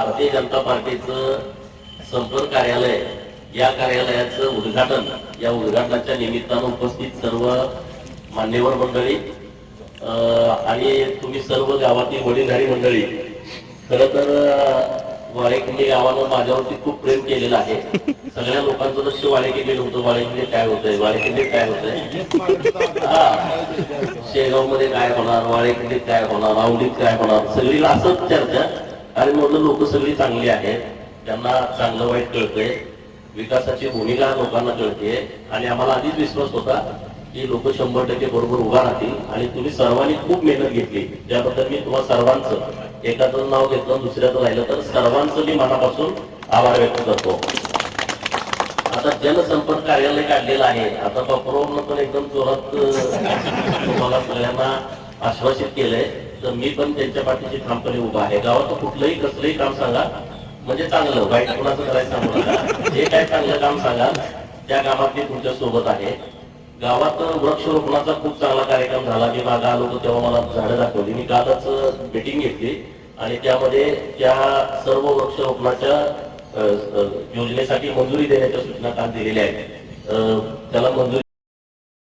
भारतीय जनता पार्टीचं संपर्क कार्यालय या कार्यालयाचं उद्घाटन या उद्घाटनाच्या निमित्तानं उपस्थित सर्व मान्यवर मंडळी अं, आणि तुम्ही सर्व गावातील वडीलधारी मंडळी खर तर वाळेकिल्ली गावानं माझ्यावरती खूप प्रेम केलेलं आहे. सगळ्या लोकांचं लक्ष वाळेकिल्लीला होतं. वाळेकिल्ली काय होतंय? वाळेकिल्ली काय होतंय? शेगावमध्ये काय होणार? वाळेकिल्लीत काय होणार? आवडीत काय होणार? सगळीला असंच चर्चा आणि म्हटलं लोक सगळी चांगली आहेत. त्यांना चांगलं वाईट कळतंय. विकासाची भूमिका लोकांना कळते आणि आम्हाला आधीच विश्वास होता की लोक शंभर टक्के बरोबर उभा राहतील. आणि तुम्ही सर्वांनी खूप मेहनत घेतली. त्याबद्दल मी तुम्हाला सर्वांचं एकाचं नाव घेतलं दुसऱ्याचं राहिलं तर सर्वांचं मी मनापासून आभार व्यक्त करतो. आता जनसंपर्क कार्यालय काढलेलं आहे. आता बापरोवरनं पण एकदम जोरात तुम्हाला सगळ्यांना आश्वासित केलंय तर मी पण त्यांच्या पाठीशी ठामपणे उभा आहे. गावात कुठलंही कसलंही काम सांगा म्हणजे चांगलं. वाईट कुणाचं करायचं सांगू नका. जे काय चांगलं काम सांगाल त्या कामात मी तुमच्यासोबत आहे. गावात वृक्षरोपणाचा खूप चांगला कार्यक्रम झाला. मी मागे आलो होतो तेव्हा मला झाडं दाखवली. मी कालच मिटिंग घेतली. आणि त्यामध्ये त्या सर्व वृक्षरोपणाच्या योजनेसाठी मंजुरी देण्याच्या सूचना काल दिलेल्या आहेत. त्याला मंजुरी